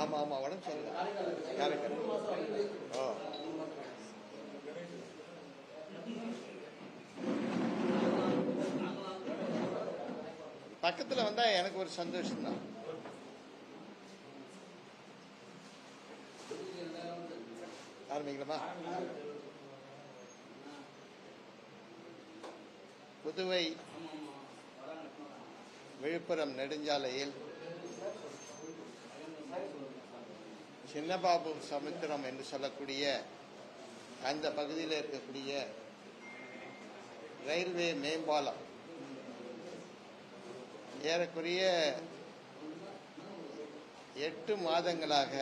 ஆமா ஆமா உடம்பு சரியில்லை. காரைக்கால் ஓ பக்கத்துல வந்தா எனக்கு ஒரு சந்தோஷம் தான் ஆரம்பிக்கலாமா? புதுவை விழுப்புரம் நெடுஞ்சாலையில் சின்னபாபு சமுத்திரம் என்று சொல்லக்கூடிய அந்த பகுதியில் இருக்கக்கூடிய ரயில்வே மேம்பாலம். ஏறக்குறைய எட்டு மாதங்களாக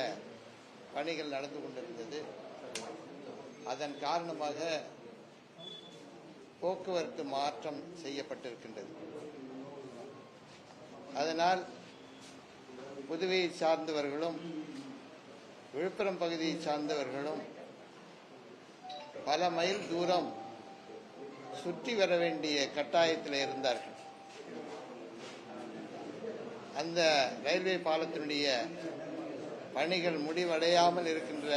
பணிகள் நடந்து கொண்டிருந்தது. அதன் காரணமாக போக்குவரத்து மாற்றம் செய்யப்பட்டிருக்கின்றது. அதனால் புதுவையை சார்ந்தவர்களும் விழுப்புரம் பகுதியை சார்ந்தவர்களும் பல மைல் தூரம் சுற்றி வர வேண்டிய கட்டாயத்தில் இருந்தார்கள். அந்த ரயில்வே பாலத்தினுடைய பணிகள் முடிவடையாமல் இருக்கின்ற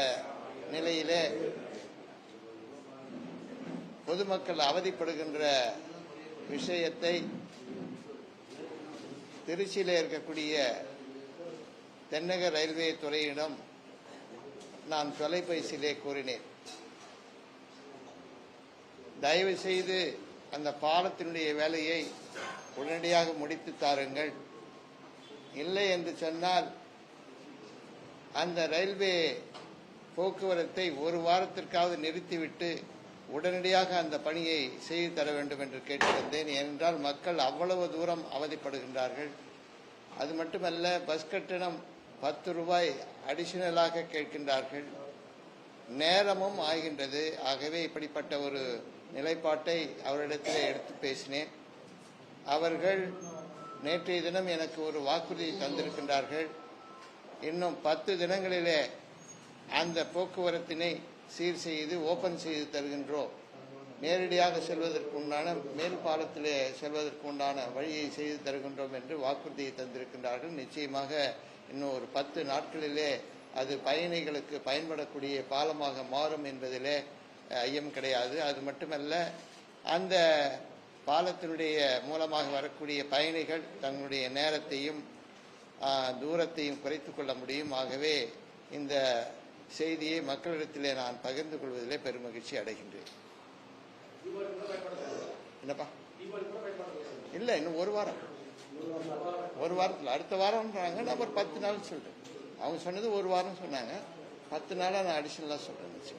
நிலையிலே பொதுமக்கள் அவதிப்படுகின்ற விஷயத்தை திருச்சியில் இருக்கக்கூடிய தென்னக ரயில்வே துறையிடம் நான் தொலைபேசியிலே கூறினேன். தயவு செய்து அந்த பாலத்தினுடைய வேலையை உடனடியாக முடித்து தாருங்கள். இல்லை என்று சொன்னால் அந்த ரயில்வே போக்குவரத்தை ஒரு வாரத்திற்காவது நிறுத்திவிட்டு உடனடியாக அந்த பணியை செய்து தர வேண்டும் என்று கேட்டிருந்தேன். ஏனென்றால் மக்கள் அவ்வளவு தூரம் அவதிப்படுகின்றார்கள். அது மட்டுமல்ல பஸ் கட்டணம் பத்து ரூபாய் அடிஷனலாக கேட்கின்றார்கள். நேரமும் ஆகின்றது. ஆகவே இப்படிப்பட்ட ஒரு நிலைப்பாட்டை அவரிடத்தில் எடுத்து பேசினேன். அவர்கள் நேற்றைய தினம் எனக்கு ஒரு வாக்குறுதி தந்திருக்கின்றார்கள். இன்னும் பத்து தினங்களிலே அந்த போக்குவரத்தினை சீர் செய்து ஓபன் செய்து தருகின்றோம். நேரடியாக செல்வதற்கு உண்டான மேல் பாலத்திலே செல்வதற்கு உண்டான வழியை செய்து தருகின்றோம் என்று வாக்குறுதியை தந்திருக்கின்றார்கள். நிச்சயமாக இன்னும் ஒரு பத்து நாட்களிலே அது பயணிகளுக்கு பயன்படக்கூடிய பாலமாக மாறும் என்பதிலே ஐயம் கிடையாது. அது மட்டுமல்ல அந்த பாலத்தினுடைய மூலமாக வரக்கூடிய பயணிகள் தங்களுடைய நேரத்தையும் தூரத்தையும் குறைத்துக் கொள்ள முடியும். ஆகவே இந்த செய்தியை மக்களிடத்திலே நான் பகிர்ந்து கொள்வதிலே பெருமகிழ்ச்சி அடைகின்றேன். என்னப்பா? இல்ல இன்னும் ஒரு வாரம். ஒரு வாரத்தில். அடுத்த வாரம்ன்றாங்க நான் ஒரு பத்து நாள் சொல்றேன். அவங்க சொன்னது ஒரு வாரம் சொன்னாங்க. பத்து நாளா நான் அடிஷனலாக இருபத்தி ஆயிடுச்சு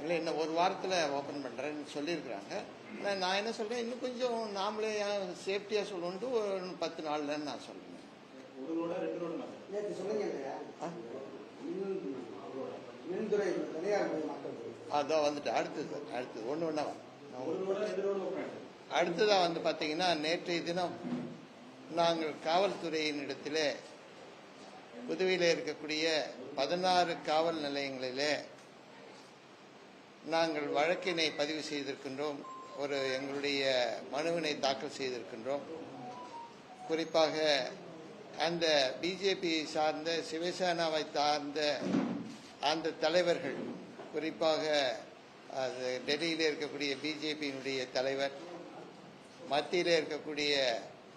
இல்லை இன்னும் ஒரு வாரத்தில் ஓப்பன் பண்ணுறேன்னு சொல்லியிருக்கிறாங்க. ஆனால் நான் என்ன சொல்கிறேன் இன்னும் கொஞ்சம் நாமளே சேஃப்டியாக சொல்லணுன்ட்டு ஒரு பத்து நாள்லன்னு நான் சொல்றேன் ஒரு ரோடா ரெண்டு ரோடு மாத்தம் நேற்று சொன்னீங்க இல்லையா ஆ? மின் மின்துறை தனியார் மக்கள் அதான் வந்துட்டு அடுத்தது அடுத்தது ஒன்று ஒன்றா அடுத்ததாக வந்து பார்த்தீங்கன்னா நேற்றைய தினம் நாங்கள் காவல்துறையின் இடத்திலே புதுவையில் இருக்கக்கூடிய பதினாறு காவல் நிலையங்களிலே நாங்கள் வழக்கினை பதிவு செய்திருக்கின்றோம். ஒரு எங்களுடைய மனுவினை தாக்கல் செய்திருக்கின்றோம். குறிப்பாக அந்த பிஜேபி சார்ந்த சிவசேனாவை சார்ந்த அந்த தலைவர்கள் குறிப்பாக அது டெல்லியில் இருக்கக்கூடிய பிஜேபியினுடைய தலைவர் மத்தியில் இருக்கக்கூடிய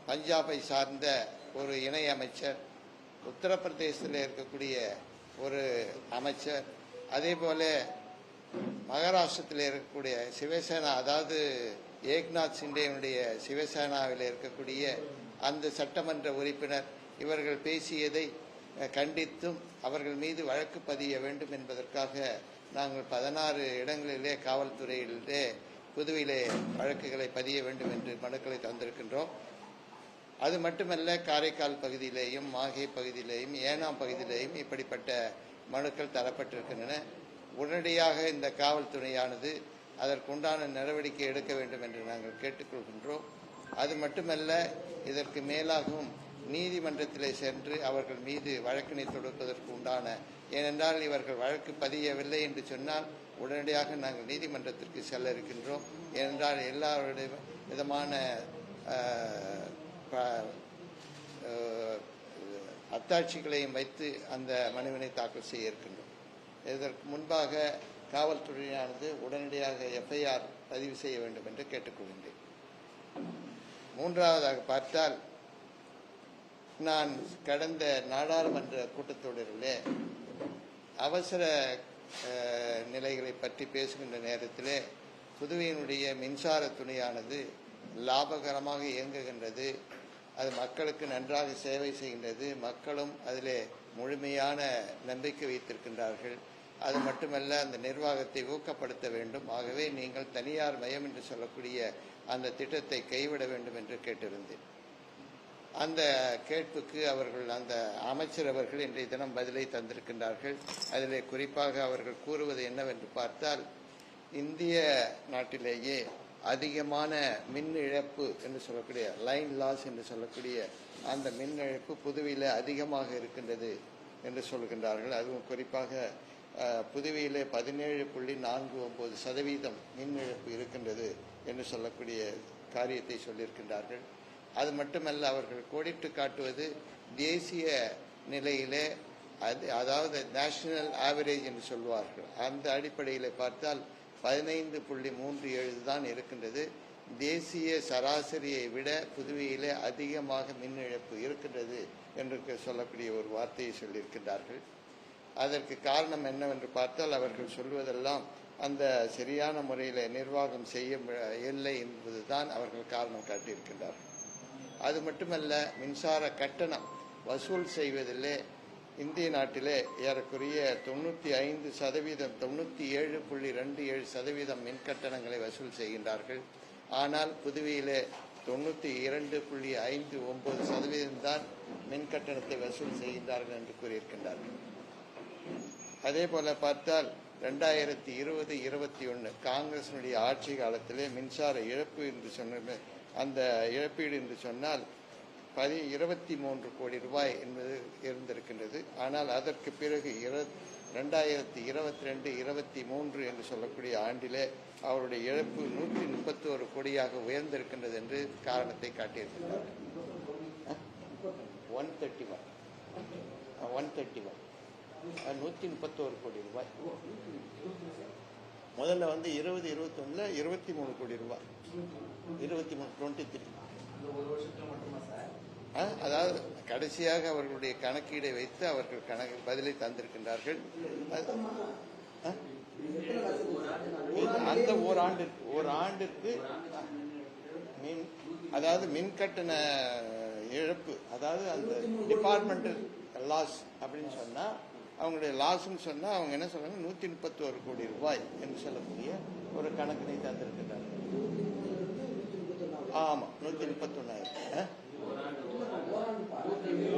பஞ்சாபை சார்ந்த ஒரு இணை அமைச்சர் உத்தரப்பிரதேசத்தில் இருக்கக்கூடிய ஒரு அமைச்சர் அதே போல மகாராஷ்டிரத்தில் இருக்கக்கூடிய சிவசேனா அதாவது ஏக்நாத் சிண்டேனுடைய சிவசேனாவில் இருக்கக்கூடிய அந்த சட்டமன்ற உறுப்பினர் இவர்கள் பேசியதை கண்டித்தும் அவர்கள் மீது வழக்கு பதிய வேண்டும் என்பதற்காக நாங்கள் பதினாறு இடங்களிலே காவல்துறையிலே புதுவையிலே வழக்குகளை பதிய வேண்டும் என்று மனுக்களை தந்திருக்கின்றோம். அது மட்டுமல்ல காரைக்கால் பகுதியிலேயும் மாகே பகுதியிலேயும் ஏனாம் பகுதியிலேயும் இப்படிப்பட்ட மனுக்கள் தரப்பட்டிருக்கின்றன. உடனடியாக இந்த காவல்துறையானது அதற்குண்டான நடவடிக்கை எடுக்க வேண்டும் என்று நாங்கள் கேட்டுக்கொள்கின்றோம். அது மட்டுமல்ல இதற்கு மேலாகவும் நீதிமன்றத்திலே சென்று அவர்கள் மீது வழக்கினை தொடுப்பதற்கு உண்டான ஏனென்றால் இவர்கள் வழக்கு பதியவில்லை என்று சொன்னால் உடனடியாக நாங்கள் நீதிமன்றத்திற்கு செல்ல இருக்கின்றோம் ஏனென்றால் எல்லாருடைய விதமான அத்தாட்சிகளையும் வைத்து அந்த மனுவினை தாக்கல் செய்ய இருக்கின்றோம். இதற்கு முன்பாக காவல்துறையானது உடனடியாக எஃப்ஐஆர் பதிவு செய்ய வேண்டும் என்று கேட்டுக்கொள்கின்றேன். மூன்றாவதாக பார்த்தால் நான் கடந்த நாடாளுமன்ற கூட்டத்தொடரிலே அவசர நிலைகளை பற்றி பேசுகின்ற நேரத்திலே புதுவையினுடைய மின்சார துணையானது லாபகரமாக இயங்குகின்றது அது மக்களுக்கு நன்றாக சேவை செய்கின்றது மக்களும் அதிலே முழுமையான நம்பிக்கை வைத்திருக்கின்றார்கள். அது மட்டுமல்ல அந்த நிர்வாகத்தை ஊக்கப்படுத்த வேண்டும். ஆகவே நீங்கள் தனியார் மயம் என்று சொல்லக்கூடிய அந்த திட்டத்தை கைவிட வேண்டும் என்று கேட்டிருந்தேன். அந்த கேட்புக்கு அவர்கள் அந்த அமைச்சர் அவர்கள் இன்றைய தினம் பதிலை தந்திருக்கின்றார்கள். அதிலே குறிப்பாக அவர்கள் கூறுவது என்னவென்று பார்த்தால் இந்திய நாட்டிலேயே அதிகமான மின் இழப்பு என்று சொல்லக்கூடிய லைன் லாஸ் என்று சொல்லக்கூடிய அந்த மின் இழப்பு புதுவையில் அதிகமாக இருக்கின்றது என்று சொல்கின்றார்கள். அதுவும் குறிப்பாக புதுவையில் பதினேழு புள்ளி நான்கு ஒன்பது சதவீதம் மின் இழப்பு இருக்கின்றது என்று சொல்லக்கூடிய காரியத்தை சொல்லியிருக்கின்றார்கள். அது மட்டுமல்ல அவர்கள் கோடிட்டு காட்டுவது தேசிய நிலையிலே அது அதாவது நேஷனல் ஆவரேஜ் என்று சொல்வார்கள். அந்த அடிப்படையில் பார்த்தால் பதினைந்து புள்ளி மூன்று ஏழு தான் இருக்கின்றது. தேசிய சராசரியை விட புதுவையிலே அதிகமாக மின் இழப்பு இருக்கின்றது என்று சொல்லக்கூடிய ஒரு வார்த்தையை சொல்லியிருக்கின்றார்கள். அதற்கு காரணம் என்னவென்று பார்த்தால் அவர்கள் சொல்வதெல்லாம் அந்த சரியான முறையில் நிர்வாகம் செய்ய இல்லை என்பதுதான் அவர்கள் காரணம் காட்டியிருக்கின்றார்கள். அது மட்டுமல்ல மின்சார கட்டணம் வசூல் செய்வதிலே இந்திய நாட்டிலே ஏறக்குறைய தொண்ணூற்றி ஐந்து சதவீதம் தொண்ணூற்றி ஏழு புள்ளி ரெண்டு ஏழு சதவீதம் மின் கட்டணங்களை வசூல் செய்கின்றார்கள். ஆனால் புதுவையிலே தொண்ணூற்றி இரண்டு புள்ளி ஐந்து ஒன்பது சதவீதம்தான் மின் கட்டணத்தை வசூல் செய்கின்றார்கள் என்று கூறியிருக்கின்றார்கள். அதே போல பார்த்தால் ரெண்டாயிரத்தி இருபது இருபத்தி ஒன்று காங்கிரசினுடைய ஆட்சி காலத்திலே மின்சார இழப்பு என்று சொன்ன அந்த இழப்பீடு என்று சொன்னால் பதி இருபத்தி மூன்று கோடி ரூபாய் என்பது இருந்திருக்கின்றது. ஆனால் அதற்கு பிறகு இரு ரெண்டாயிரத்தி இருபத்தி ரெண்டு இருபத்தி மூன்று என்று சொல்லக்கூடிய ஆண்டிலே அவருடைய இழப்பு நூற்றி முப்பத்தோரு கோடியாக உயர்ந்திருக்கின்றது என்று காரணத்தை காட்டியிருக்கிறார். One thirty one one thirty one நூற்றி முப்பத்தோரு கோடி ரூபாய். முதல்ல வந்து இருபது இருபத்தொன்னில் இருபத்தி மூணு கோடி ரூபாய். இருபத்தி மூணு டுவெண்ட்டி த்ரீ அதாவது கடைசியாக அவர்களுடைய கணக்கீடை வைத்து அவர்கள் கணக்கு பதிலை தந்திருக்கின்றார்கள். அந்த ஓராண்டிற்கு ஓராண்டிற்கு மின் அதாவது மின் கட்டண இழப்பு அதாவது அந்த டிபார்ட்மெண்டல் லாஸ் அப்படின்னு சொன்னா அவங்களுடைய லாஸ்ன்னு சொன்னா அவங்க என்ன சொல்றாங்க? நூத்தி முப்பத்தி ஒரு கோடி ரூபாய் என்று சொல்லக்கூடிய ஒரு கணக்கினை தந்திருக்கிறார்கள் ஆமா நூத்தி முப்பத்தி ஒன்னாயிரம்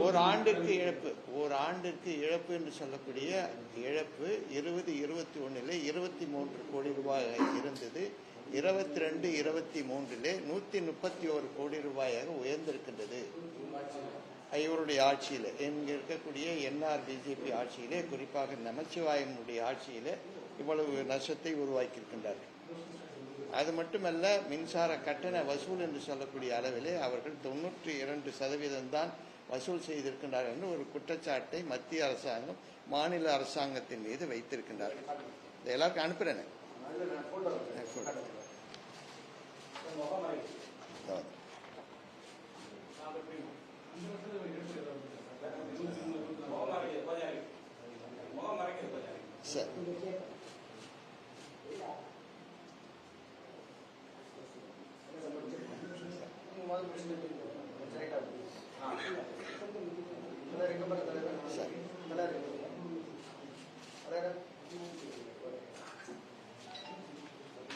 ஓர் ஆண்டிற்கு இழப்பு ஒரு ஆண்டுக்கு இழப்பு என்று சொல்லக்கூடிய இழப்பு இருபது இருபத்தி ஒன்றிலே இருபத்தி மூன்று கோடி ரூபாய் இருந்தது. இருபத்தி ரெண்டு இருபத்தி மூன்றிலே நூத்தி முப்பத்தி ஒரு கோடி ரூபாயாக உயர்ந்திருக்கின்றது. இவருடைய ஆட்சியில் இங்க இருக்கக்கூடிய என்ஆர் பிஜேபி ஆட்சியிலே குறிப்பாக நமச்சிவாயனுடைய ஆட்சியிலே இவ்வளவு நஷ்டத்தை உருவாக்கியிருக்கின்றார்கள். அது மட்டுமல்ல மின்சார கட்டண வசூல் என்று சொல்லக்கூடிய அளவிலே அவர்கள் தொண்ணூற்றி இரண்டு சதவீதம் தான் வசூல் செய்திருக்கின்றார்கள் என்று ஒரு குற்றச்சாட்டை மத்திய அரசாங்கம் மாநில அரசாங்கத்தின் மீது வைத்திருக்கின்றார்கள். இதை எல்லாருக்கும் அனுப்புகிறேன் சார்.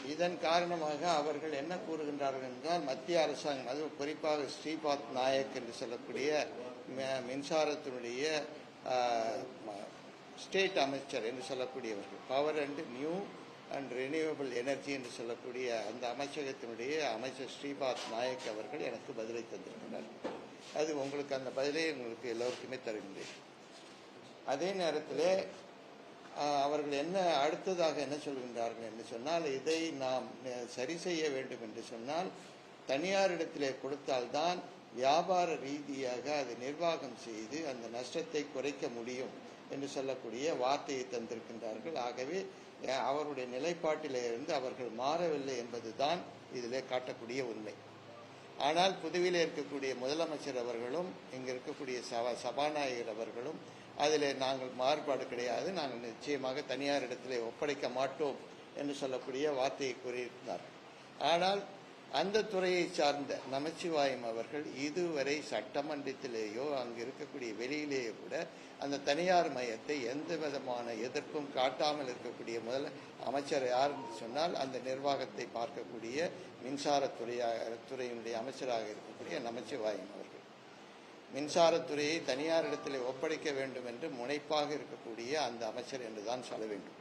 இதன் காரணமாக அவர்கள் என்ன கூறுகின்றார்கள் என்றால் மத்திய அரசாங்கம் அது குறிப்பாக ஸ்ரீபாத் நாயக் என்று சொல்லக்கூடிய மின்சாரத்தினுடைய ஸ்டேட் அமைச்சர் என்று சொல்லக்கூடியவர்கள். Power and new and renewable energy என்று சொல்லக்கூடிய அந்த அமைச்சகத்தினுடைய அமைச்சர் ஸ்ரீபாத் நாயக் அவர்கள் எனக்கு பதிலை தந்திருக்கிறார். அது உங்களுக்கு அந்த பதிலை உங்களுக்கு எல்லோருக்குமே தருகின்றேன். அதே நேரத்தில் அவர்கள் என்ன அடுத்ததாக என்ன சொல்கின்றார்கள் என்று சொன்னால் இதை நாம் சரி செய்ய வேண்டும் என்று சொன்னால் தனியாரிடத்திலே கொடுத்தால்தான் வியாபார ரீதியாக அதை நிர்வாகம் செய்து அந்த நஷ்டத்தை குறைக்க முடியும் என்று சொல்லக்கூடிய வார்த்தையை தந்திருக்கின்றார்கள். ஆகவே அவருடைய நிலைப்பாட்டிலே இருந்து அவர்கள் மாறவில்லை என்பதுதான் இதிலே காட்டக்கூடிய உண்மை. ஆனால் புதுவையில் இருக்கக்கூடிய முதலமைச்சர் அவர்களும் இங்கே இருக்கக்கூடிய சபா சபாநாயகர் அவர்களும் அதில் நாங்கள் மாறுபாடு கிடையாது. நாங்கள் நிச்சயமாக தனியார் இடத்திலே ஒப்படைக்க மாட்டோம் என்று சொல்லக்கூடிய வார்த்தையை கூறியிருந்தார் ஆனால் அந்த துறையை சார்ந்த நமச்சிவாயம் அவர்கள் இதுவரை சட்டமன்றத்திலேயோ அங்கு இருக்கக்கூடிய வெளியிலேயோ கூட அந்த தனியார் மையத்தை எந்த விதமான எதிர்ப்பும் காட்டாமல் இருக்கக்கூடிய முதல் அமைச்சர் யார் சொன்னால் அந்த நிர்வாகத்தை பார்க்கக்கூடிய மின்சாரத்துறையாக துறையினுடைய அமைச்சராக இருக்கக்கூடிய நமச்சிவாயம் அவர்கள். மின்சாரத்துறையை தனியார் இடத்திலே ஒப்படைக்க வேண்டும் என்று முனைப்பாக இருக்கக்கூடிய அந்த அமைச்சர் என்றுதான் சொல்ல வேண்டும்.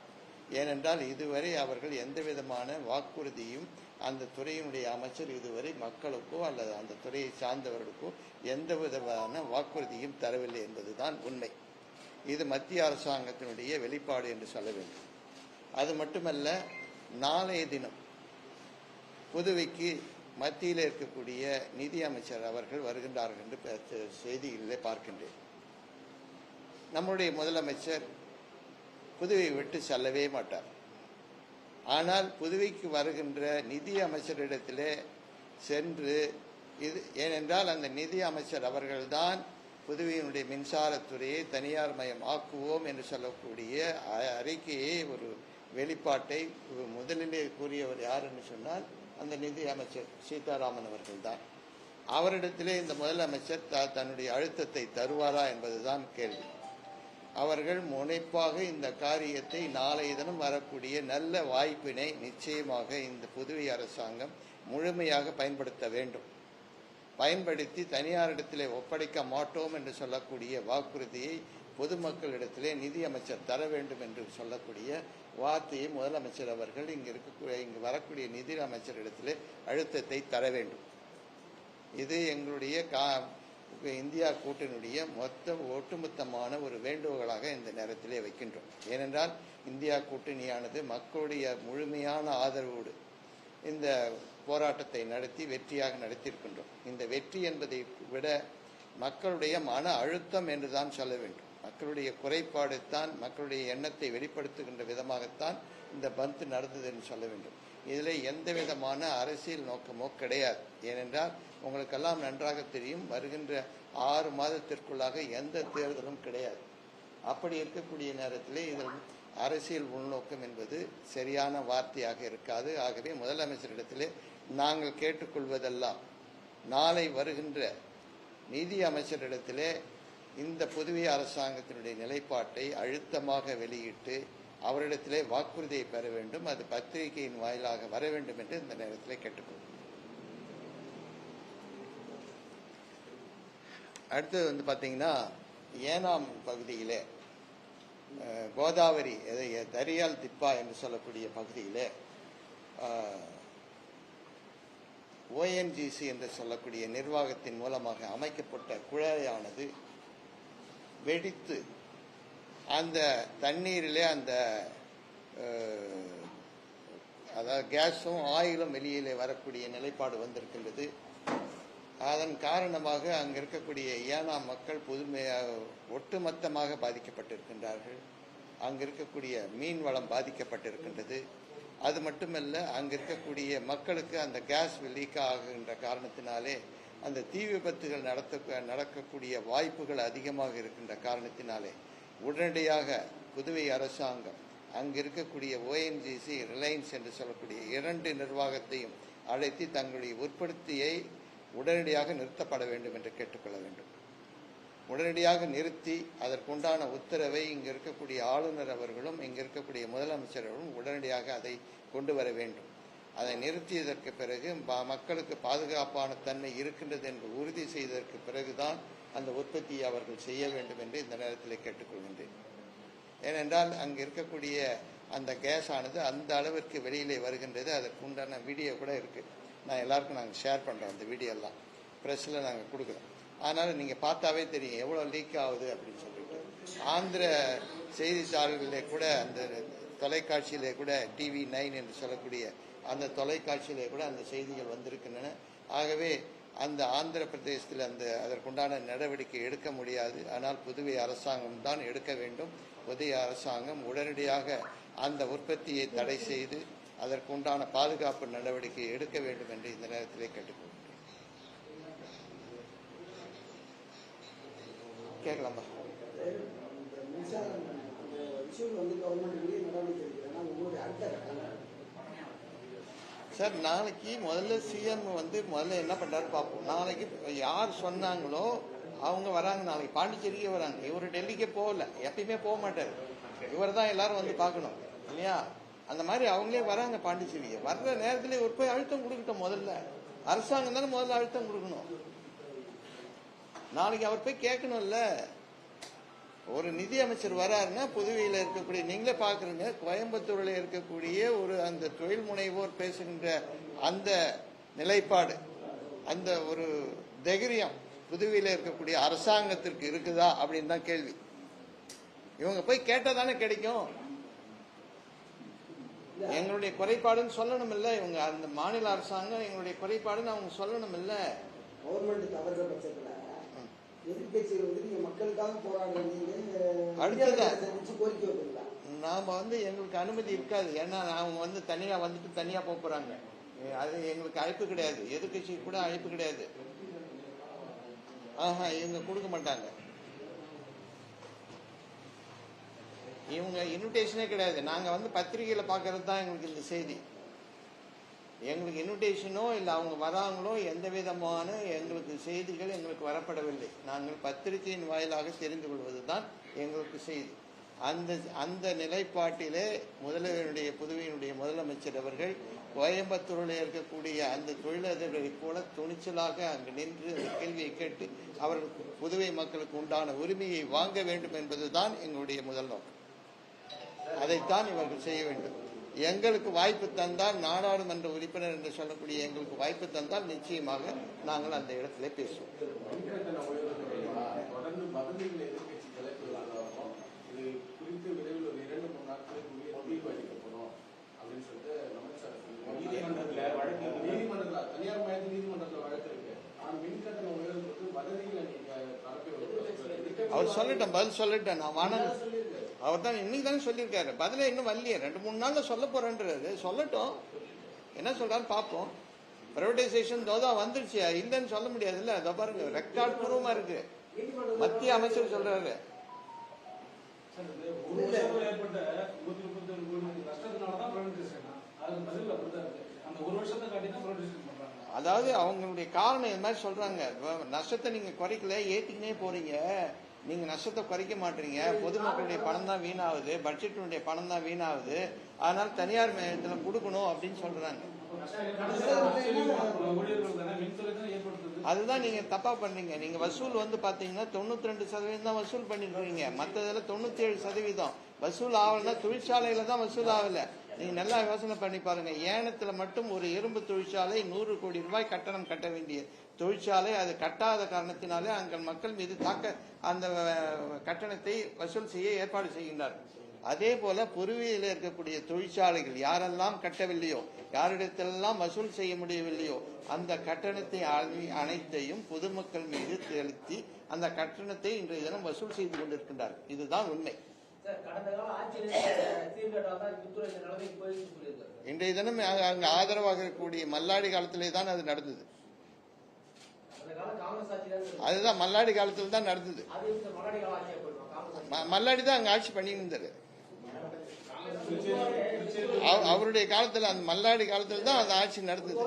ஏனென்றால் இதுவரை அவர்கள் எந்த விதமான வாக்குறுதியும் அந்த துறையினுடைய அமைச்சர் இதுவரை மக்களுக்கோ அல்லது அந்த துறையை சார்ந்தவர்களுக்கோ எந்த விதமான வாக்குறுதியும் தரவில்லை என்பதுதான் உண்மை. இது மத்திய அரசாங்கத்தினுடைய வெளிப்பாடு என்று சொல்ல வேண்டும். அது மட்டுமல்ல நாளைய தினம் புதுவைக்கு மத்தியில் இருக்கக்கூடிய நிதி அமைச்சர் அவர்கள் வருகின்றார்கள் என்று செய்திகளிலே பார்க்கின்றேன். நம்முடைய முதலமைச்சர் புதுவை விட்டு செல்லவே மாட்டார். ஆனால் புதுவைக்கு வருகின்ற நிதி அமைச்சரிடத்திலே சென்று இது ஏனென்றால் அந்த நிதி அமைச்சர் அவர்கள்தான் புதுவையினுடைய மின்சாரத்துறையை தனியார் மயம் ஆக்குவோம் என்று சொல்லக்கூடிய அ- அறிக்கையை ஒரு வெளிப்பாட்டை முதலிலே கூறியவர் யார் என்று சொன்னால் அந்த நிதி அமைச்சர் சீதாராமன் அவர்கள்தான். அவரிடத்திலே இந்த முதலமைச்சர் த தன்னுடைய அழுத்தத்தை தருவாரா என்பதுதான் கேள்வி. அவர்கள் முனைப்பாக இந்த காரியத்தை நாளைய தினம் வரக்கூடிய நல்ல வாய்ப்பினை நிச்சயமாக இந்த புதுவை அரசாங்கம் முழுமையாக பயன்படுத்த வேண்டும். பயன்படுத்தி தனியாரிடத்திலே ஒப்படைக்க மாட்டோம் என்று சொல்லக்கூடிய வாக்குறுதியை பொதுமக்களிடத்திலே நிதியமைச்சர் தர வேண்டும் என்று சொல்லக்கூடிய வார்த்தையை முதலமைச்சர் அவர்கள் இங்கு இருக்கக்கூடிய இங்கு வரக்கூடிய நிதி அமைச்சரிடத்திலே அழுத்தத்தை தர வேண்டும். இது எங்களுடைய கா இந்தியா கூட்டணியுடைய மொத்த ஒட்டுமொத்தமான ஒரு வேண்டுகோளாக இந்த நேரத்திலே வைக்கின்றோம். ஏனென்றால் இந்தியா கூட்டணியானது மக்களுடைய முழுமையான ஆதரவோடு இந்த போராட்டத்தை நடத்தி வெற்றியாக நடத்தியிருக்கின்றோம். இந்த வெற்றி என்பதை விட மக்களுடைய மன அழுத்தம் என்றுதான் சொல்ல வேண்டும். மக்களுடைய குறைபாடு தான் மக்களுடைய எண்ணத்தை வெளிப்படுத்துகின்ற விதமாகத்தான் இந்த பந்த் நடந்தது என்று சொல்ல வேண்டும். இதில் எந்த விதமான அரசியல் நோக்கமோ கிடையாது. ஏனென்றால் உங்களுக்கெல்லாம் நன்றாக தெரியும். வருகின்ற ஆறு மாதத்திற்குள்ளாக எந்த தேர்தலும் கிடையாது. அப்படி இருக்கக்கூடிய நேரத்தில் இதில் அரசியல் உள்நோக்கம் என்பது சரியான வார்த்தையாக இருக்காது. ஆகவே முதலமைச்சரிடத்திலே நாங்கள் கேட்டுக்கொள்வதெல்லாம் நாளை வருகின்ற நிதி அமைச்சரிடத்திலே இந்த புதுவை அரசாங்கத்தினுடைய நிலைப்பாட்டை அழுத்தமாக வெளியிட்டு அவரிடத்திலே வாக்குறுதியை பெற வேண்டும். அது பத்திரிகையின் வாயிலாக வர வேண்டும் என்று இந்த நேரத்தில் கேட்டுக்கொள்கிறேன் அடுத்தது வந்து பார்த்தீங்கன்னா ஏனாம் பகுதியிலே கோதாவரி தரியால் திப்பா என்று சொல்லக்கூடிய பகுதியிலே ஓஎன்ஜிசி என்று சொல்லக்கூடிய நிர்வாகத்தின் மூலமாக அமைக்கப்பட்ட குழாயானது வெடித்து அந்த தண்ணீரிலே அந்த அதாவது கேஸும் ஆயிலும் வெளியிலே வரக்கூடிய நிலைப்பாடு வந்திருக்கின்றது. அதன் காரணமாக அங்கு இருக்கக்கூடிய ஏனாம் மக்கள் புதுமையாக ஒட்டுமொத்தமாக பாதிக்கப்பட்டிருக்கின்றார்கள். அங்கு இருக்கக்கூடிய மீன் வளம் பாதிக்கப்பட்டிருக்கின்றது. அது மட்டுமல்ல அங்கு இருக்கக்கூடிய மக்களுக்கு அந்த கேஸ் லீக் ஆகுகின்ற காரணத்தினாலே அந்த தீ விபத்துகள் நடத்த நடக்கக்கூடிய வாய்ப்புகள் அதிகமாக இருக்கின்ற காரணத்தினாலே உடனடியாக புதுவை அரசாங்கம் அங்கு இருக்கக்கூடிய ஓஎன்ஜிசி ரிலையன்ஸ் என்று சொல்லக்கூடிய இரண்டு நிர்வாகத்தையும் அழைத்து தங்களுடைய உற்பத்தியை உடனடியாக நிறுத்தப்பட வேண்டும் என்று கேட்டுக்கொள்ள வேண்டும். உடனடியாக நிறுத்தி அதற்குண்டான உத்தரவை இங்கே இருக்கக்கூடிய ஆளுநர் அவர்களும் இங்கே இருக்கக்கூடிய முதலமைச்சர் அவர்களும் உடனடியாக அதை கொண்டு வர வேண்டும். அதை நிறுத்தியதற்கு பிறகு மக்களுக்கு பாதுகாப்பான தன்மை இருக்கின்றது என்று உறுதி செய்ததற்கு பிறகுதான் அந்த உற்பத்தியை அவர்கள் செய்ய வேண்டும் என்று இந்த நேரத்தில் கேட்டுக்கொள்கின்றேன். ஏனென்றால் அங்கு இருக்கக்கூடிய அந்த கேஸ் ஆனது அந்த அளவிற்கு வெளியிலே வருகின்றது. அதற்கு உண்டான வீடியோ கூட இருக்குது நான் எல்லாருக்கும் நாங்கள் ஷேர் பண்ணுறோம் அந்த வீடியோலாம் ப்ரெஸ்ஸில் நாங்கள் கொடுக்குறோம். அதனால் நீங்கள் பார்த்தாவே தெரியும் எவ்வளோ லீக் ஆகுது அப்படின்னு சொல்லிட்டு. ஆந்திர செய்தித்தாள்களிலே கூட அந்த தொலைக்காட்சியிலே கூட டிவி நைன் என்று சொல்லக்கூடிய அந்த தொலைக்காட்சியிலே கூட அந்த செய்திகள் வந்திருக்கின்றன. ஆகவே அந்த ஆந்திர பிரதேசத்தில் அந்த அதற்குண்டான நடவடிக்கை எடுக்க முடியாது. ஆனால் புதுவை அரசாங்கம் தான் எடுக்க வேண்டும். புதிய அரசாங்கம் உடனடியாக அந்த உற்பத்தியை தடை செய்து அதற்குண்டான பாதுகாப்பு நடவடிக்கை எடுக்க வேண்டும் என்று இந்த நேரத்திலே கேட்டுக்கொள்கிறேன். கேட்கலாமா? சார் நாளைக்கு முதல்ல சிஎம் வந்து முதல்ல என்ன பண்றாரு பார்ப்போம். நாளைக்கு யார் சொன்னாங்களோ அவங்க வராங்க நாளைக்கு. பாண்டிச்சேரிக்கே வராங்க. இவர் டெல்லிக்கே போகல. எப்பயுமே போக மாட்டார். இவர் தான் எல்லாரும் வந்து பார்க்கணும். இல்லையா? அந்த மாதிரி அவங்களே வராங்க பாண்டிச்சேரிக்கு. வர்ற நேரத்தில் ஒரு போய் அழுத்தம் கொடுக்கட்டும் முதல்ல. அரசாங்கம் தானே முதல்ல அழுத்தம் கொடுக்கணும். நாளைக்கு அவர் போய் கேட்கணும்ல. ஒரு நிதி அமைச்சர் வராருன்னா புதுவையில் இருக்கக்கூடிய நீங்களே பார்க்குறீங்க கோயம்புத்தூரில் இருக்கக்கூடிய ஒரு அந்த தொழில் முனைவோர் பேசுகின்ற அந்த நிலைப்பாடு அந்த ஒரு தைரியம் புதுவையில் இருக்கக்கூடிய அரசாங்கத்திற்கு இருக்குதா அப்படின்னு தான் கேள்வி. இவங்க போய் கேட்டால் தானே கிடைக்கும். எங்களுடைய குறைபாடுன்னு சொல்லணும் இல்ல இவங்க அந்த மாநில அரசாங்கம் எங்களுடைய குறைபாடுன்னு அவங்க சொல்லணும் இல்ல கவர்மெண்ட் தவறுற பட்சத்தில் எதிர்கட்சிகள் வந்து மக்களுக்காக அடுத்ததா? கோரிக்கை நாம வந்து எங்களுக்கு அனுமதி இருக்காது. ஏன்னா அவங்க வந்து தனியா வந்துட்டு தனியா போக போறாங்க. எ- அது எங்களுக்கு அழைப்பு கிடையாது. எதிர்கட்சி கூட அழைப்பு கிடையாது. ஆஹா இவங்க கொடுக்க மாட்டாங்க. இவங்க இன்விடேஷனே கிடையாது. நாங்கள் வந்து பத்திரிகையில் பார்க்கறது தான் எங்களுக்கு இந்த செய்தி. எங்களுக்கு இன்விடேஷனோ இல்லை அவங்க வராங்களோ எந்த விதமான எங்களுக்கு செய்திகள் எங்களுக்கு வரப்படவில்லை. நாங்கள் பத்திரிகையின் வாயிலாக தெரிந்து கொள்வது தான் எங்களுக்கு செய்தி. அந்த அந்த நிலைப்பாட்டிலே முதல்வருடைய புதுவையினுடைய முதலமைச்சர் அவர்கள் கோயம்புத்தூரில் இருக்கக்கூடிய அந்த தொழிலதிபர்களைப் போல துணிச்சலாக அங்கு நின்று அந்த கேள்வியை கேட்டு அவர்கள் புதுவை மக்களுக்கு உண்டான உரிமையை வாங்க வேண்டும் என்பதுதான் எங்களுடைய முதல் நோக்கம். அதைத்தான் இவர்கள் செய்ய வேண்டும். எங்களுக்கு வாய்ப்பு தந்தால் நாடாளுமன்ற உறுப்பினர் என்று சொல்லக்கூடிய எங்களுக்கு வாய்ப்பு தந்தால் நிச்சயமாக நாங்கள் அந்த இடத்திலே பேசுவோம் மின்கட்டண உயர்வு தொடர்பா தொடர்ந்து பதில்கள் எதிர்க்கட்சி தலைப்புகளாகவும் இது குறித்து விரைவில் ஒரு இரண்டு மூணு நாட்களுக்கு உரிய தீர்வு அளிக்கப்படும் அப்படின்னு சொல்லிட்டு அமைச்சர் சொல்லியிருக்காரு. நீதிமன்றத்துல வழக்கு நீதிமன்றத்துல தனியார் மையத்தில் நீதிமன்றத்துல வழக்கு இருக்கு ஆனா மின்கட்டண உயர்வு குறித்து பதில்களை நீங்க தரப்பி அவர் சொல்லிட்டேன் பதில் சொல்லிட்டேன். நான் வானங்க அவர் தான் இன்னைக்கு தானே சொல்லியிருக்காரு. பதில இன்னும் வரலையே. ரெண்டு மூணு நாளில் சொல்ல போறேன்றது சொல்லட்டும். என்ன சொல்றாரு பார்ப்போம். பிரைவேடைசேஷன் தோதா வந்துருச்சு. இல்லைன்னு சொல்ல முடியாதுல்ல. அதை பாருங்க ரெக்கார்ட் பூர்வமா இருக்கு. மத்திய அமைச்சர் சொல்றாரு. அதாவது அவங்களுடைய காரணம் இது மாதிரி சொல்றாங்க. நஷ்டத்தை நீங்க குறைக்கல ஏத்திக்கினே போறீங்க. நீங்க நஷ்டத்தை குறைக்க மாட்டீங்க. பொதுமக்களுடைய பணம் தான் வீணாகுது. பட்ஜெட்டினுடைய பணம் தான் வீணாகுது. அதனால தனியார் மையத்துல கொடுக்கணும் அப்படின்னு சொல்றாங்க. அதுதான் நீங்க தப்பா பண்றீங்க நீங்க வசூல் வந்து பாத்தீங்கன்னா தொண்ணூத்தி ரெண்டு சதவீதம் தான் வசூல் பண்ணிருக்கீங்க. மத்ததுல தொண்ணூத்தி ஏழு சதவீதம். வசூல் ஆகலன்னா தொழிற்சாலையில தான் வசூல் ஆகல. நீங்க நல்லா யோசனை பண்ணி பாருங்க. ஏனத்துல மட்டும் ஒரு இரும்பு தொழிற்சாலை நூறு கோடி ரூபாய் கட்டணம் கட்ட வேண்டிய தொழிற்சாலை அது கட்டாத காரணத்தினாலே அங்கே மக்கள் மீது தாக்க அந்த கட்டணத்தை வசூல் செய்ய ஏற்பாடு செய்கின்றார் அதே போல பொறுவியில் இருக்கக்கூடிய தொழிற்சாலைகள் யாரெல்லாம் கட்டவில்லையோ யாரிடத்திலெல்லாம் வசூல் செய்ய முடியவில்லையோ அந்த கட்டணத்தை அனைத்தையும் பொதுமக்கள் மீது செலுத்தி அந்த கட்டணத்தை இன்றைய தினம் வசூல் செய்து கொண்டிருக்கின்றார் இதுதான் உண்மை. இன்றைய தினம் அங்க- ஆதரவாக இருக்கக்கூடிய மல்லாடி காலத்திலே தான் அது நடந்தது. அதுதான் மல்லாடி காலத்தில் தான் நடந்தது. அது இந்த மல்லாடி தான் அங்க ஆட்சி பண்ணிட்டு இருந்தாரு அவ- அவருடைய காலத்துல அந்த மல்லாடி காலத்தில் தான் அந்த ஆட்சி நடந்தது.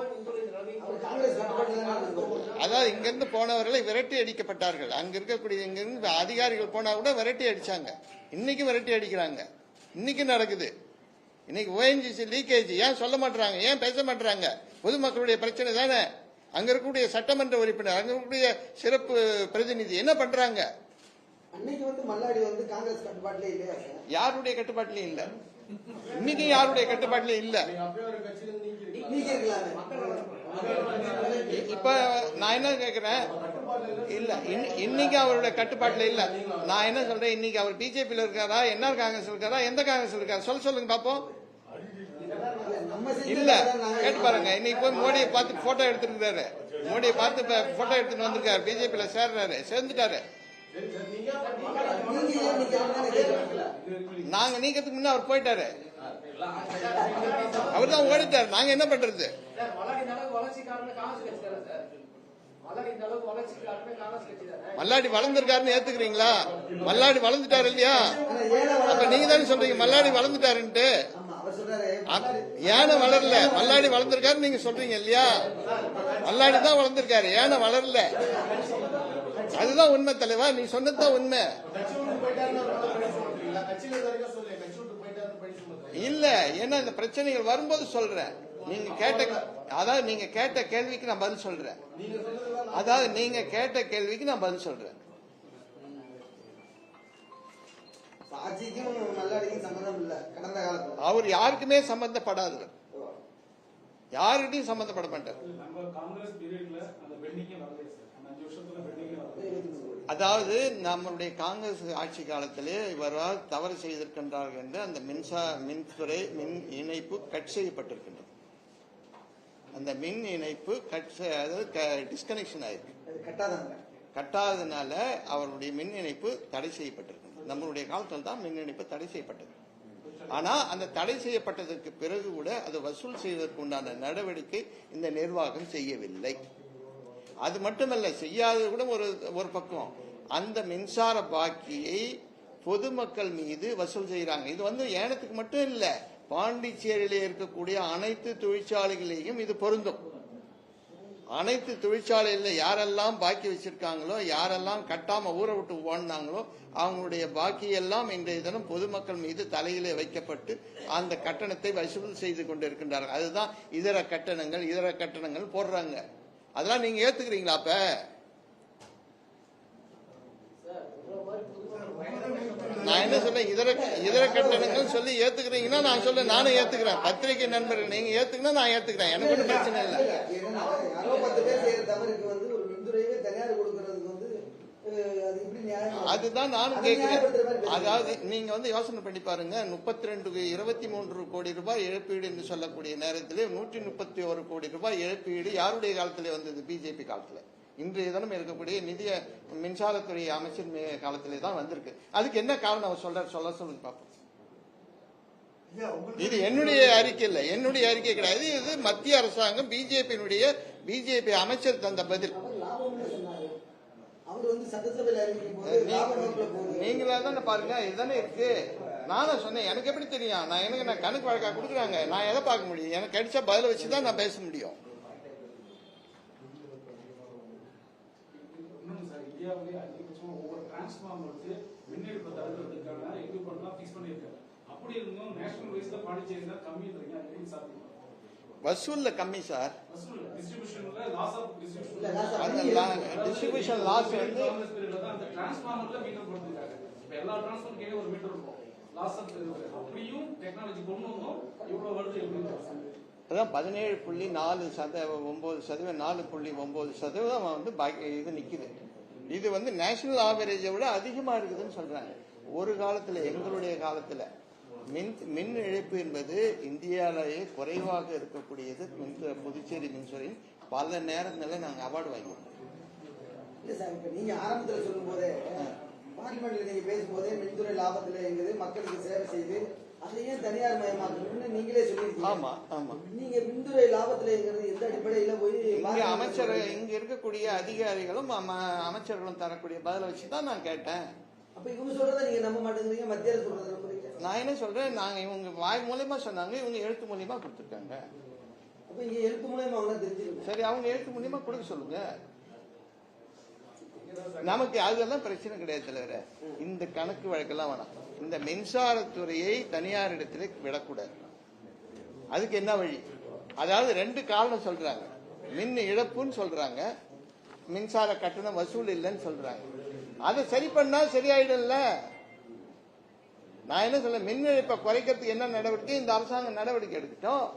அதாவது இங்கிருந்து போனவர்களை விரட்டி அடிக்கப்பட்டார்கள். அங்க இருக்கக்கூடிய இங்கிருந்து அதிகாரிகள் போனா கூட விரட்டி அடிச்சாங்க. இன்னைக்கு விரட்டி அடிக்கிறாங்க. இன்னைக்கு நடக்குது. இன்னைக்கு ஓஎன்ஜிசி லீக்கேஜ் ஏன் சொல்ல மாட்டாங்க ஏன் பேச மாட்டாங்க பொதுமக்களுடைய பிரச்சனை தானே. அங்க இருக்கக்கூடிய சட்டமன்ற உறுப்பினர் அங்க இருக்கக்கூடிய சிறப்பு பிரதிநிதி என்ன பண்றாங்க? அன்னைக்கு வந்து மல்லாடி வந்து காங்கிரஸ் கட்டுப்பாட்டிலே இல்லையா சார்? யாருடைய கட்டுப்பாட்டிலையும் இல்ல? இன்னைக்கு யாருடைய கட்டுப்பாட்டிலையும் இல்ல? இப்போ இப்ப நான் என்ன கேக்குறேன்? இல்ல இன்னைக்கு அவருடைய கட்டுப்பாட்டுல இல்ல. நான் என்ன சொல்றேன்? இன்னைக்கு அவர் பிஜேபியில இருக்காரா? என்ன காங்கிரஸ் இருக்காரா? எந்த காங்கிரஸ் இருக்காரு? சொல்ல சொல்லுங்க பாப்போம். இல்ல கேட்டு பாருங்க. இன்னைக்கு போய் மோடியை பார்த்து போட்டோ எடுத்துருக்காரு மோடியை பார்த்து போட்டோ எடுத்துட்டு வந்திருக்காரு. பிஜேபியில சேர்றாரு. சேர்ந்துட்டாரு. நாங்க நீக்கிறதுக்கு முன்ன அவர் போயிட்டாரு. அவர் தான் ஓடிட்டாரு. நாங்க என்ன பண்றது? சார் மல்லாடி இந்த அளவுக்கு வளர்ச்சி காரணமே காங்கிரஸ் கட்சி தானே சார்? மல்லாடி இந்த அளவுக்கு வளர்ச்சி காரணமே காங்கிரஸ் கட்சி தானே? மல்லாடி வளர்ந்துருக்காருன்னு ஏத்துக்கிறீங்களா? மல்லாடி வளர்ந்துட்டாரு இல்லையா? அப்ப நீங்க தானே சொல்றீங்க மல்லாடி வளர்ந்துட்டாருன்ட்டு. ஆமா, அவர் சொல்றாரு, அ- யானை வளரல. மல்லாடி வளர்ந்திருக்காரு நீங்க சொல்றீங்க இல்லையா? மல்லாடி தான் வளர்ந்திருக்காரு யானை வளரல. அதுதான் உண்மை தலைவா நீ சொன்னதுதான் உண்மை. இல்ல ஏன்னா இந்த பிரச்சனைகள் வரும்போது சொல்றேன். நீங்க கேட்ட அதாவது நீங்க கேட்ட கேள்விக்கு நான் பதில் சொல்றேன். அதாவது நீங்க கேட்ட கேள்விக்கு நான் பதில் சொல்றேன். அவர் யாருக்குமே சம்பந்தப்படாதவர் யாருக்கிட்டையும் சம்பந்தப்பட மாட்டார். அதாவது நம்மளுடைய காங்கிரஸ் ஆட்சி காலத்திலே இவரால் தவறு செய்திருக்கின்றார்கள் என்று அந்த மின்சா மின்துறை மின் இணைப்பு கட் செய்யப்பட்டிருக்கின்றது. அந்த மின் இணைப்பு கட் அதாவது டிஸ்கனெக்ஷன் ஆயிருக்கு. கட்டாததுனால அவருடைய மின் இணைப்பு தடை செய்யப்பட்டிருக்கு. நம்மளுடைய காலத்தில் தான் மின் இணைப்பு தடை செய்யப்பட்டது. ஆனா அந்த தடை செய்யப்பட்டதற்கு பிறகு கூட அதை வசூல் செய்வதற்கு உண்டான நடவடிக்கை இந்த நிர்வாகம் செய்யவில்லை. அது மட்டுமல்ல செய்யாதது கூட ஒரு ஒரு பக்கம். அந்த மின்சார பாக்கியை பொதுமக்கள் மீது வசூல் செய்யறாங்க இது வந்து ஏனத்துக்கு மட்டும் இல்ல பாண்டிச்சேரியில் இருக்கக்கூடிய அனைத்து தொழிற்சாலைகளையும் இது பொருந்தும். அனைத்து தொழிற்சாலையில் யாரெல்லாம் பாக்கி வச்சிருக்காங்களோ யாரெல்லாம் கட்டாம ஊற விட்டு ஓடினாங்களோ அவங்களுடைய பாக்கி எல்லாம் இன்றைய தினம் பொதுமக்கள் மீது தலையிலே வைக்கப்பட்டு அந்த கட்டணத்தை வசூல் செய்து கொண்டிருக்கின்றார்கள். அதுதான் இதர கட்டணங்கள் இதர கட்டணங்கள் போடுறாங்க. அதெல்லாம் நீங்க ஏத்துக்கிறீங்களா அப்ப சார் இவ்வளவு மாதிரி புதுமையான நான் என்ன சொல்றேன்? இதர இதர கட்டணங்கள் சொல்லி ஏத்துக்கிறீங்கன்னா நான் சொல்ல நானும் ஏத்துக்கிறேன். பத்திரிகை நண்பர்கள் நீங்க ஏத்துக்கினா நான் ஏத்துக்கிறேன். எனக்கு ஒன்றும் பிரச்சனை இல்லை. அதுதான் நானும் கேட்கிறேன். அதாவது நீங்க வந்து யோசனை பண்ணி பாருங்க. முப்பத்தி ரெண்டு இருபத்தி மூன்று கோடி ரூபாய் இழப்பீடு என்று சொல்லக்கூடிய நேரத்திலே நூற்றி முப்பத்தி ஒரு கோடி ரூபாய் இழப்பீடு யாருடைய காலத்திலே வந்தது? பிஜேபி காலத்துல. இன்றைய தினம் இருக்கக்கூடிய நிதிய மின்சாரத்துறை அமைச்சர் காலத்திலே தான் வந்திருக்கு. அதுக்கு என்ன காரணம் அவர் சொல்ற சொல்ல சொல்லுங்க பார்ப்போம் இது என்னுடைய அறிக்கை இல்ல. என்னுடைய அறிக்கை கிடையாது. இது மத்திய அரசாங்கம் பிஜேபியினுடைய பிஜேபி அமைச்சர் தந்த பதில். நீங்களா தானே பாருங்க இதுதானே இருக்கு. நானும் சொன்னேன் எனக்கு எப்படி தெரியும்? நான் எனக்கு நான் கணக்கு வழக்கா கொடுக்குறாங்க. நான் எதை பார்க்க முடியும்? எனக்கு கிடைச்ச பதில வச்சு தான் நான் பேச முடியும் இன்னொன்று சார் இந்தியாவிலே அதிகபட்சமா ஒவ்வொரு டிரான்ஸ்ஃபார்மருக்கு மின்னெடுப்பு தடுக்கிறதுக்கான எக்யூப்மெண்ட்லாம் ஃபிக்ஸ் பண்ணியிருக்காரு அப்படி இருந்தும் நேஷனல் வைஸ்ல பாண்டிச்சேரி தான் கம்மின்றீங்க அது எப்படி சாத்தியம் வசூல்ல கம்மி சார். டிஸ்ட்ரிபியூஷன் லாஸ் வந்து காங்கிரஸ் பீரியட்ல தான் அந்த டிரான்ஸ்ஃபார்மர்ல மீட்டர் போட்டுருக்காங்க. இப்ப எல்லா டிரான்ஸ்ஃபார்மர் கீழே ஒரு மீட்டர் இருக்கும். லாஸ் ஆஃப் அப்படியும் டெக்னாலஜி கொண்டு வந்தோம் இவ்வளவு வருது எப்படி அதான் பதினேழு புள்ளி நாலு சத ஒன்பது சதவீதம் நாலு புள்ளி ஒன்பது சதவீதம் வந்து பாக்கி இது நிக்குது. இது வந்து நேஷனல் ஆவரேஜை விட அதிகமா இருக்குதுன்னு சொல்றாங்க. ஒரு காலத்துல எங்களுடைய காலத்துல மின் மின் இழப்பு என்பது இந்தியாவிலேயே குறைவாக இருக்கக்கூடியது. மின் புதுச்சேரி மின்துறையின் பல நேரங்களில் நாங்கள் அவார்டு வாங்கியிருக்கோம். இல்ல சார் இப்ப நீங்க ஆரம்பத்துல சொல்லும் போதே பார்லிமெண்ட்ல நீங்க பேசும்போதே மின்துறை லாபத்துல எங்குது மக்களுக்கு சேவை செய்து அதை ஏன் தனியார் மயமாக்கணும்னு நீங்களே சொல்லியிருக்கீங்க. ஆமா ஆமா. நீங்க மின்துறை லாபத்துல எங்கிறது எந்த அடிப்படையில போய் இங்க அமைச்சர்? இங்க இருக்கக்கூடிய அதிகாரிகளும் அம- அமைச்சர்களும் தரக்கூடிய பதிலை வச்சு தான் நான் கேட்டேன். அப்ப இவங்க சொல்றதை நீங்க நம்ப மாட்டேங்கிறீங்க மத்திய அரசு சொல்றதை நம்புறீங்க நான் என்ன சொல்றேன் நாங்க இவங்க வாய் மூலியமா சொன்னாங்க இவங்க எழுத்து மூலியமா கொடுத்துருக்காங்க. அப்ப இங்க எழுத்து மூலயமா அவங்க தெரிஞ்சுக்கணும் சரி அவங்க எழுத்து மூலியமா கொடுக்க சொல்லுங்க. நமக்கு அதெல்லாம் பிரச்சனை கிடையாது தலைவர. இந்த கணக்கு வழக்கெல்லாம் வேணாம். இந்த மின்சாரத்துறையை தனியார் இடத்துல விடக்கூடாது. அதுக்கு என்ன வழி? அதாவது ரெண்டு காரணம் சொல்றாங்க. மின் இழப்புன்னு சொல்றாங்க. மின்சார கட்டணம் வசூல் இல்லைன்னு சொல்றாங்க. அதை சரி பண்ணா சரியாயிடும்ல. நான் என்ன சொல்ல மின் இழப்பை குறைக்கிறதுக்கு என்ன நடவடிக்கை? இந்த அரசாங்கம் நடவடிக்கை எடுக்கட்டும்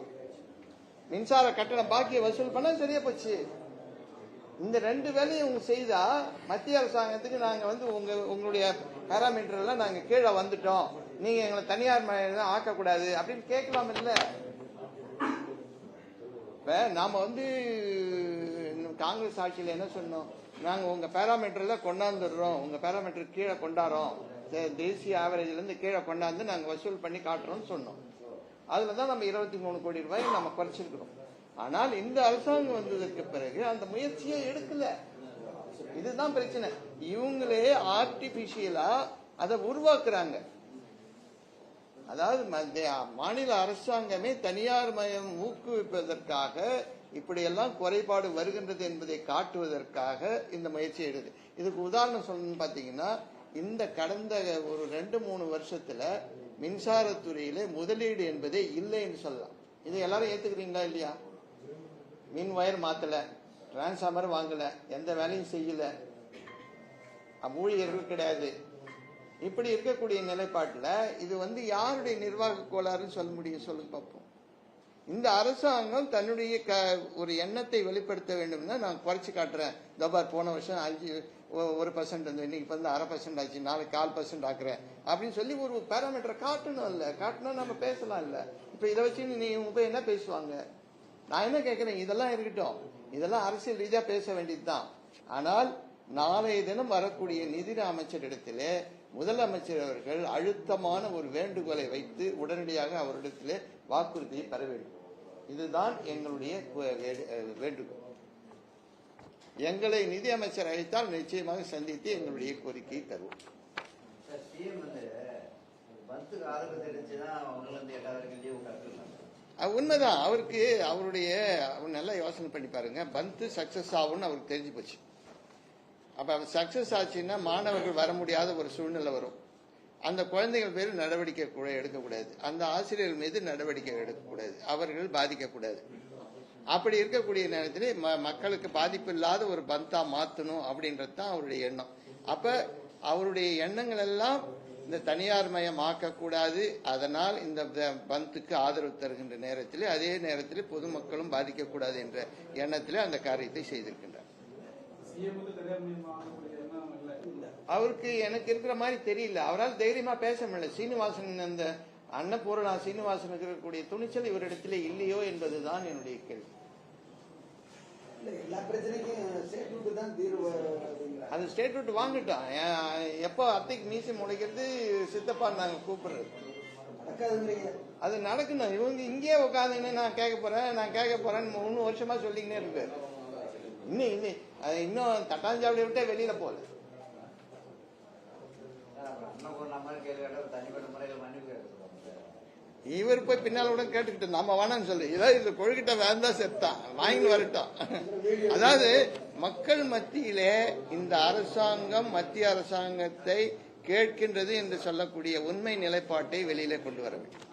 மின்சார கட்டணம் பாக்கியை வசூல் பண்ணா சரியா போச்சு. இந்த ரெண்டு வேலையும் உங்க செய்தா மத்திய அரசாங்கத்துக்கு நாங்க வந்து உங்க உங்களுடைய பேராமீட்டர்லாம் நாங்கள் நாங்க கீழே வந்துட்டோம். நீங்க எங்களை தனியார் மயம் ஆக்கக்கூடாது. அப்படின்னு கேட்கலாம் இல்ல. இப்ப நாம வந்து காங்கிரஸ் ஆட்சியில என்ன சொன்னோம்? நாங்க உங்க பேராமீட்டர்ல கொண்டாந்துடுறோம். உங்க பேராமீட்டர் கீழே கொண்டாடுறோம். தேசிய ஆவரேஜ்ல இருந்து கீழே கொண்டாந்து நாங்க வசூல் பண்ணி காட்டுறோம்னு சொன்னோம். அதுல தான் நம்ம இருபத்தி மூணு கோடி ரூபாய் நம்ம குறைச்சிருக்கிறோம். ஆனால் இந்த அரசாங்கம் வந்ததற்கு பிறகு அந்த முயற்சியை எடுக்கல. இதுதான் பிரச்சனை. இவங்களே ஆர்டிபிஷியலா அதை உருவாக்குறாங்க. அதாவது மத்திய- மாநில அரசாங்கமே தனியார் மயம் ஊக்குவிப்பதற்காக இப்படியெல்லாம் குறைபாடு வருகின்றது என்பதை காட்டுவதற்காக இந்த முயற்சி எடுது. இதுக்கு உதாரணம் சொல்லணும்னு பாத்தீங்கன்னா இந்த கடந்த ஒரு ரெண்டு மூணு வருஷத்துல மின்சாரத்துறையில முதலீடு என்பதே இல்லைன்னு சொல்லலாம். இதை எல்லாரும் ஏத்துக்கிறீங்களா இல்லையா? மின் வயர் மாத்தல டிரான்ஸ்ஃபார்மர் வாங்கல எந்த வேலையும் செய்யல. ஊழியர்கள் கிடையாது. இப்படி இருக்கக்கூடிய நிலைப்பாட்டில் இது வந்து யாருடைய நிர்வாக கோளாறுன்னு சொல்ல முடியும்? சொல்லு பார்ப்போம் இந்த அரசாங்கம் தன்னுடைய க ஒரு எண்ணத்தை வெளிப்படுத்த வேண்டும்னா நான் குறைச்சி காட்டுறேன். தபார் போன வருஷம் அஞ்சு ஒரு பர்சன்ட் வந்து இன்னைக்கு வந்து அரை பர்சன்ட் ஆச்சு நாளைக்கு கால் பர்சன்ட் ஆக்குறேன். அப்படின்னு சொல்லி ஒரு பேராமீட்டரை காட்டணும் இல்லை. காட்டினா நம்ம பேசலாம் இல்லை. இப்போ இதை வச்சு நீ உங்க என்ன பேசுவாங்க? நான் என்ன கேட்கிறேன்? இதெல்லாம் இருக்கட்டும். இதெல்லாம் அரசியல் ரீதியா பேச வேண்டியதுதான். ஆனால் நாளைய தினம் வரக்கூடிய நிதி அமைச்சரிடத்திலே முதலமைச்சர் அவர்கள் அழுத்தமான ஒரு வேண்டுகோளை வைத்து உடனடியாக அவரிடத்திலே வாக்குறுதியை பெற வேண்டும். இதுதான் எங்களுடைய வேண்டுகோள். எங்களை நிதி அமைச்சர் அழைத்தால் நிச்சயமாக சந்தித்து எங்களுடைய கோரிக்கையை தருவோம். சிஎம் வந்து பத்துக்கு ஆதரவு தெரிஞ்சுதான் அவங்க வந்து எல்லா வரைக்கும் உண்மைதான். அவருக்கு அவருடைய அவர் நல்லா யோசனை பண்ணி பாருங்க. பந்து சக்சஸ் ஆகும்னு அவருக்கு தெரிஞ்சு போச்சு. அப்ப அவர் சக்சஸ் ஆச்சுன்னா மாணவர்கள் வர முடியாத ஒரு சூழ்நிலை வரும். அந்த குழந்தைகள் பேர் நடவடிக்கை கூட எடுக்கக்கூடாது. அந்த ஆசிரியர்கள் மீது நடவடிக்கை எடுக்கக்கூடாது. அவர்கள் பாதிக்கக்கூடாது. அப்படி இருக்கக்கூடிய நேரத்தில் ம- மக்களுக்கு பாதிப்பு இல்லாத ஒரு பந்தா மாத்தணும் அப்படின்றது தான் அவருடைய எண்ணம். அப்ப அவருடைய எண்ணங்கள் எல்லாம் இந்த தனியார் மயம் ஆக்கக்கூடாது. அதனால் இந்த பந்துக்கு ஆதரவு தருகின்ற நேரத்தில் அதே நேரத்தில் பொதுமக்களும் பாதிக்கக்கூடாது என்ற எண்ணத்தில் அந்த காரியத்தை செய்திருக்கின்றார். அவருக்கு எனக்கு இருக்கிற மாதிரி தெரியல. அவரால் தைரியமா பேச முடியல. சீனிவாசன் அந்த அன்னபூரணா சீனிவாசனுக்கு இருக்கக்கூடிய துணிச்சல் இவரிடத்திலே இல்லையோ என்பதுதான் என்னுடைய கேள்வி. எல்லா பிரச்சனைக்கும் ஸ்டேட்மெண்ட் தான் தீர்வு அப்படிங்கிறாங்க. அது ஸ்டேட் விட்டு வாங்கிட்டோம். ஏன், எப்போ அத்தைக்கு மீசி முளைக்கிறது சித்தப்பா நாங்க கூப்பிடுறது. அது நடக்கணும் இவங்க இங்கேயே உட்காந்துன்னு நான் கேட்க போறேன் நான் கேட்க போறேன்னு மூணு வருஷமா சொல்லிக்கினே இருக்கு இன்னும் இன்னும். அது இன்னும் தட்டாஞ்சாவடி விட்டே வெளியில போகல சார் அப்புறம் அண்ணன் ஒரு நம்ம கேள்வி கேட்டால் தனிப்பட்ட முறையில் மன்னிப்பு கேட்க சொல்லுவாங்க சார் இவர் போய் பின்னால் கூட கேட்டுக்கிட்டு நம்ம வேணாம்னு சொல்லி. ஏதாவது இது கொழுக்கிட்ட வேந்தா செத்தான் வாங்கி வரட்டும். அதாவது மக்கள் மத்தியிலே இந்த அரசாங்கம் மத்திய அரசாங்கத்தை கேட்கின்றது என்று சொல்லக்கூடிய உண்மை நிலைப்பாட்டை வெளியில கொண்டு வர வேண்டும்.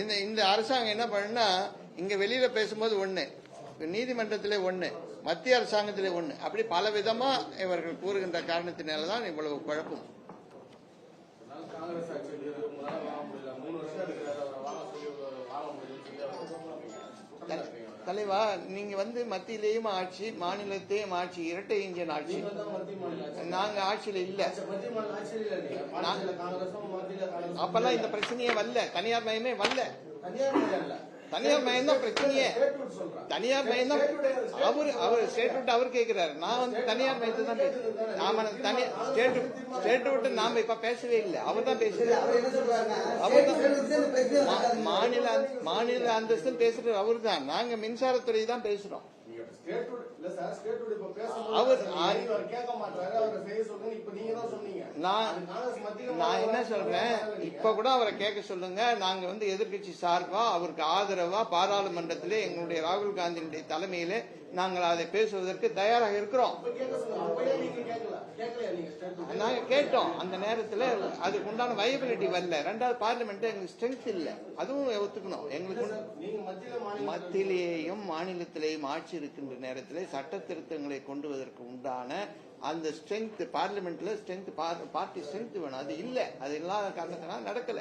இந்த இந்த அரசாங்கம் என்ன பண்ணுனா இங்க வெளியில பேசும்போது ஒண்ணு நீதிமன்றத்திலே ஒண்ணு மத்திய அரசாங்கத்திலே ஒண்ணு. அப்படி பல விதமா இவர்கள் கூறுகின்ற காரணத்தினாலதான் இவ்வளவு குழப்பம். தலைவா நீங்க வந்து மத்தியிலேயும் ஆட்சி மாநிலத்தையும் ஆட்சி இரட்டை இந்தியன் ஆட்சி. நீங்க ஆட்சியில இல்ல. அப்பெல்லாம் இந்த பிரச்சனையே வரல. தனியார் மயமே வரல. தனியார் மயம் தான் பிரச்சனையே. தனியார் மயம் தான் அவரு அவர் ஸ்டேட் விட்டு அவர் கேக்குறாரு. நான் வந்து தனியார் மயத்தை தான் பேசுறேன் நாம தனி ஸ்டேட் ஸ்டேட் விட்டு நாம இப்ப பேசவே இல்லை. அவர் தான் பேசுறாரு அவர் தான். மாநில அந்த- மாநில அந்தஸ்து பேசுறது அவர் தான் நாங்க மின்சாரத்துறை தான் பேசுறோம் அவர் கேட்க மாட்டாரு. அவரை செய்ய சொல்லுங்க. இப்ப நீங்க தான் சொன்னீங்க. நான் நான் என்ன சொல்றேன்? இப்ப கூட அவரை கேட்க சொல்லுங்க. நாங்க வந்து எதிர்க்கட்சி சார்பா அவருக்கு ஆதரவா பாராளுமன்றத்திலே எங்களுடைய ராகுல் காந்தியினுடைய தலைமையிலே நாங்கள் அதை பேசுவதற்கு தயாராக இருக்கிறோம். நீங்க கேட்டோம். அந்த நேரத்துல அதுக்கு உண்டான வயபிலிட்டி வரல. ரெண்டாவது பார்லிமெண்ட் எங்களுக்கு ஸ்ட்ரென்த் இல்ல. அதுவும் ஒத்துக்கணும். எங்களுக்கு மத்தியிலேயும் மாநிலத்திலேயும் ஆட்சி இருக்கின்ற நேரத்திலே சட்ட திருத்தங்களை கொண்டு வருவதற்கு உண்டான அந்த ஸ்ட்ரென்த் பார்லிமெண்ட்ல ஸ்ட்ரென்த் பார்ட்டி ஸ்ட்ரென்த் வேணும். அது இல்ல. அது இல்லாத காரணத்தினால நடக்கல.